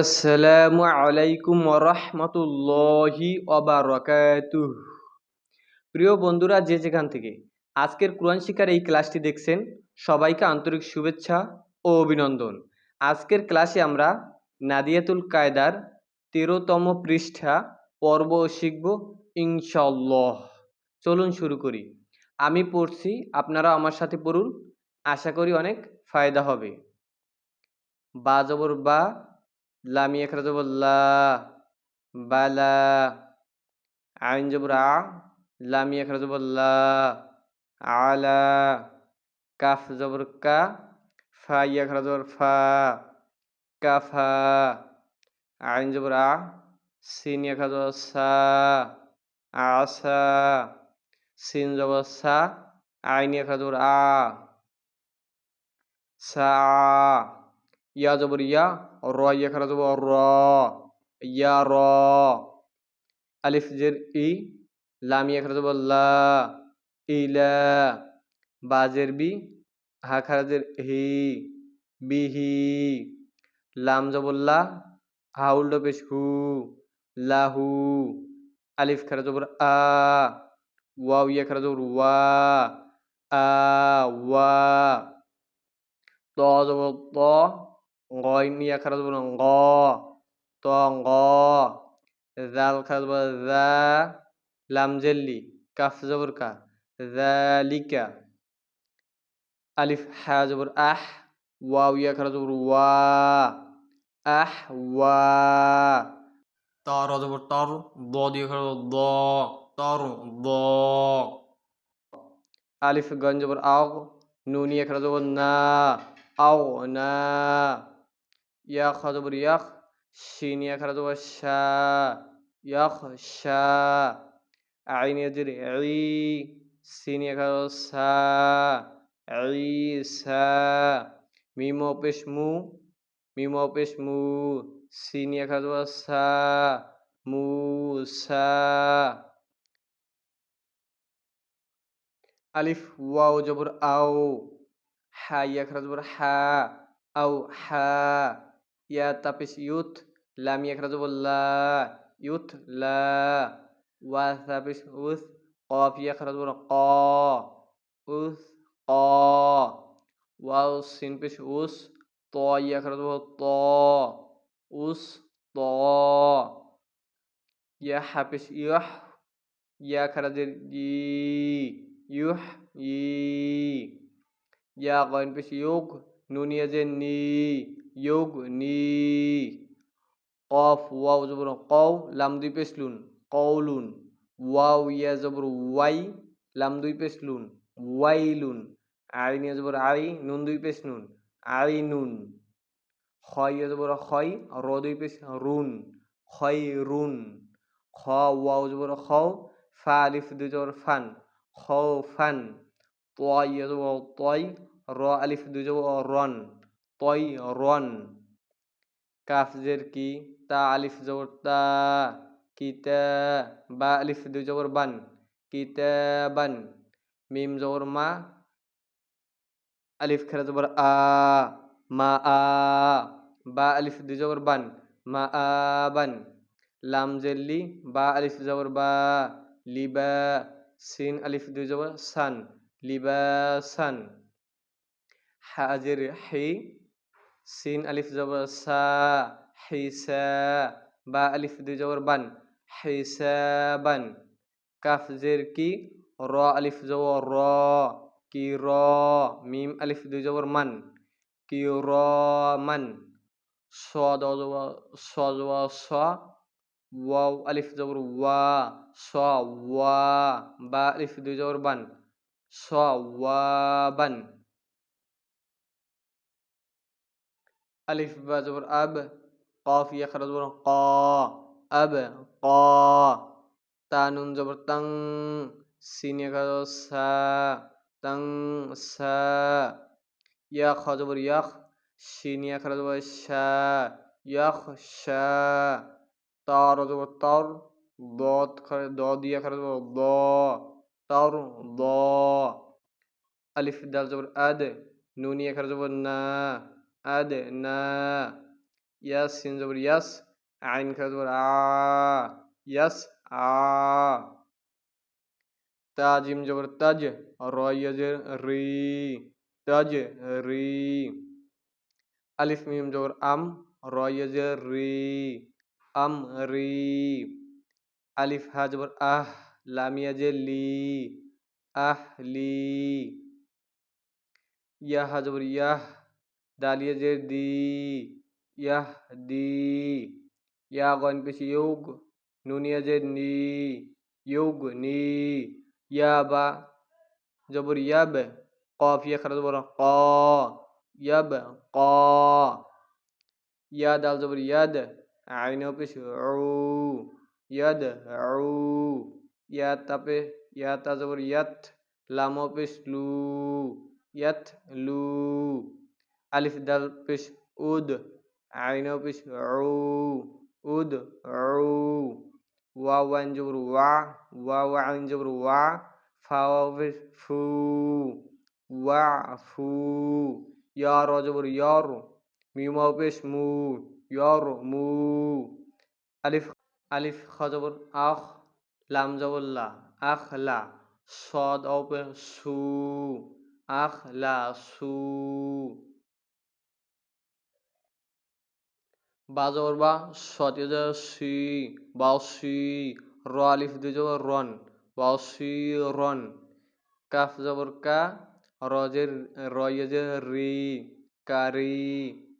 আসসালামু আলাইকুম রহমতুল্লাহি অবারকাতুহ প্রিয় বন্ধুরা, যে যেখান থেকে আজকের কোরআন শিকার এই ক্লাসটি দেখছেন, সবাইকে আন্তরিক শুভেচ্ছা ও অভিনন্দন। আজকের ক্লাসে আমরা নাদিয়াতুল কায়দার তেরোতম পৃষ্ঠা পর্ব শিখব ইনশাল্লাহ চলুন শুরু করি। আমি পড়ছি, আপনারা আমার সাথে পড়ুন, আশা করি অনেক ফায়দা হবে। বা জবর বা লামি এখানে জবর লা বালা আইন জবর আ লামি এখানে জবর লা আলা কাফ জবর কা ফা ইয়া খারা ফা কাফা আইন জবর আ সিন ইয়া খারা সা আসা সিন জবর সা আইন ইয়া খারা আ সা ইয়া জবর ইয়া, র, ইয়া খারা জবর র, ইয়া র। আলিফ জের ই, লাম ইয়া খারা জবর লা ইলা বাজের বি হা খারাজের হি বিহি লাম জবল্লা হা উল্টো পেশ হু লাহু আলিফ খারা জবর আ, ওয়াও ইয়া খারা জবর ওয়া, আ, ওয়া। ত জবর ত গইন ইয়া খারা জবর গ ত গ জাল খারা জবর জা লাম জেল্লি কাফ জবর কা জালিকা আলিফ হা জবর আহ ওয়াও ইয়া খারা জবর ওয়া আহ ওয়া তর জবর তর দ দিয়ে খারা জবর দ তর দ আলিফ গন জবর আও নুন ইয়া খারা জবর না আও না ইয়া খা জবর ইয়াখ শিন ইয়া খারা জবর শা ইয়াখ শা আইন ইয়াজির ই সিন ইয়া খারা জবর সা ঈসা মিম পেশ মু মিম পেশ মু সিনিয়া খাজবা ইয়া তাপিস ইউথ, লাম ইয়া খাজবর লা ইউথ, লা ওয়া তাপিস উস, কফ ইয়া খাজবর ক, উস, ক। ওয়াও সিন পেশ উস, ত ইয়া খারাজ ত, উস, ত। ইয়া হাফিস ইয়াহ ইয়া খারাজের ই ইউহ ই। ইয়া গয়ন পেশ ইউগ নুনিয়া যে নি ইউগ নি কফ ওয়াও জবর কও লাম দুই পেশলুন কৌলুন ওয়াও ইয়া জবর ওয়াই লাম দুই পেশলুন ওয়াইলুন আই নিয়ে যাব আই নুন দুই পেশ নুন আই নুন খয় যাব খয় র দুই পেশ রুন খয় রুন খ ওয়াও যাব খ ফা আলিফ দুই যাব ফান খ ফান তয় যাব তয় র আলিফ দুই যাব রন তয় রন কাফ জের কি? তা আলিফ জবর, তা কিতা বা, আলিফ দুই জবর বান। কিতাবান মিম জবর মা। আলিফ খেরা জবর আ, মা আ, বা, আলিফ দুই জবর বান। মা আ, বান। লাম জেল্লি বা, আলিফ জবর বা। লিবা সিন, আলিফ দুই জবর সান। লিবা সান। হাজের হি সিন আলিফ জবর সা হিসা বা আলিফ দুই জবর বান হিসাবান কাফ জের কি র আলিফ জবর র কি র মিম আলিফ দুই জবর মান কি র মান স স স ওয়াও আলিফ জবর ওয়া স ওয়া বা আলিফ দুই জবর বান স ওয়া বান আলিফ বা জবর আব কফ ইয়া খারা জবর ক আব ক তানুন জবর তাং সিন ইয়া খারা সা তাং সা ইয়া খ জবর ইয়াখ শিন ইয়া খারা জবর শা ইয়াখ শা তার জবর তার দত খারা দ দিয়া খারা জবর দ তার দ আলিফ দাল জবর আদ নুন ইয়া খারা জবর না আদ না ইয়াস সিন জবর ইয়াস আইন খা জবর আ ইয়াস আ তা জিম জবর তাজ র ইয়া জের রি তাজ রি আলিফ মিম জবর আম র ইয়া জের রি আম রি আলিফ হা জবর আহ লামিয়া জে লি আহ লি ইয়া হা জবর ইয়াহ দালিয়া জের দি ইয়াহ দি ইয়া গন পেশ ইউগ নুনিয়া জের নি ইউগ নি ইয়া বা জবর ইয়াব কফ ইয়া খারা জবর ক ইয়াব ক ইয়া দাল জবর ইয়াদ আইন পেশ উ ইয়াদ উ ইয়া তাপে আলিফ দাল পেশ উদ আইন পেশ উ উদ উ ওয়া ওয়াইন জবর ওয়া ওয়া ওয়া আইন জবর ওয়া ফা পেশ ফু ওয়া ফু ইয়া র জবর ইয়ার মিম পেশ মু ইয়ার মু আলিফ আলিফ খ জবর আখ লাম জবর লা আখ লা অপে সু আখ লা বা জবর বা ইয়া সি বা সি র আলিফ দুই জবর রন বা সি রন। কাফ জবর কা রজের রয়েজের রি কারি,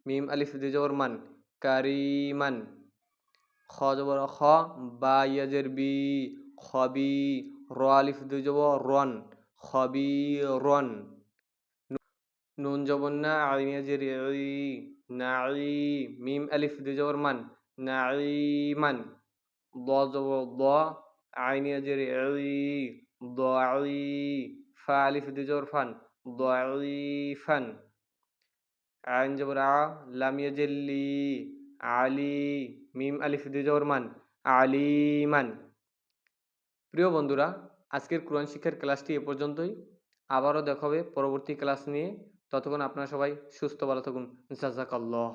মিম আলিফ দুই জবর মান কারিমান খ জবর খ, বা ইয়াজের বি খবি র আলিফ দুই জবর রন খবি রন। নুন জবর না আইন ইয়াজের ই। নাঈ মিম আলিফ দুই জবর মান নাঈমান দ জবর দ আইনিয়া জের ই দ ফা আলিফ দুই জবর ফান দ ফান আইন জবর আ লামিয়া জেল্লি আলি মিম আলিফ দুই আলিমান প্রিয় বন্ধুরা, আজকের কোরআন শিক্ষার ক্লাসটি এ পর্যন্তই। আবারও দেখাবে পরবর্তী ক্লাস নিয়ে। ততক্ষণ আপনারা সবাই সুস্থ ভালো থাকুন। জাজাকাল্লাহ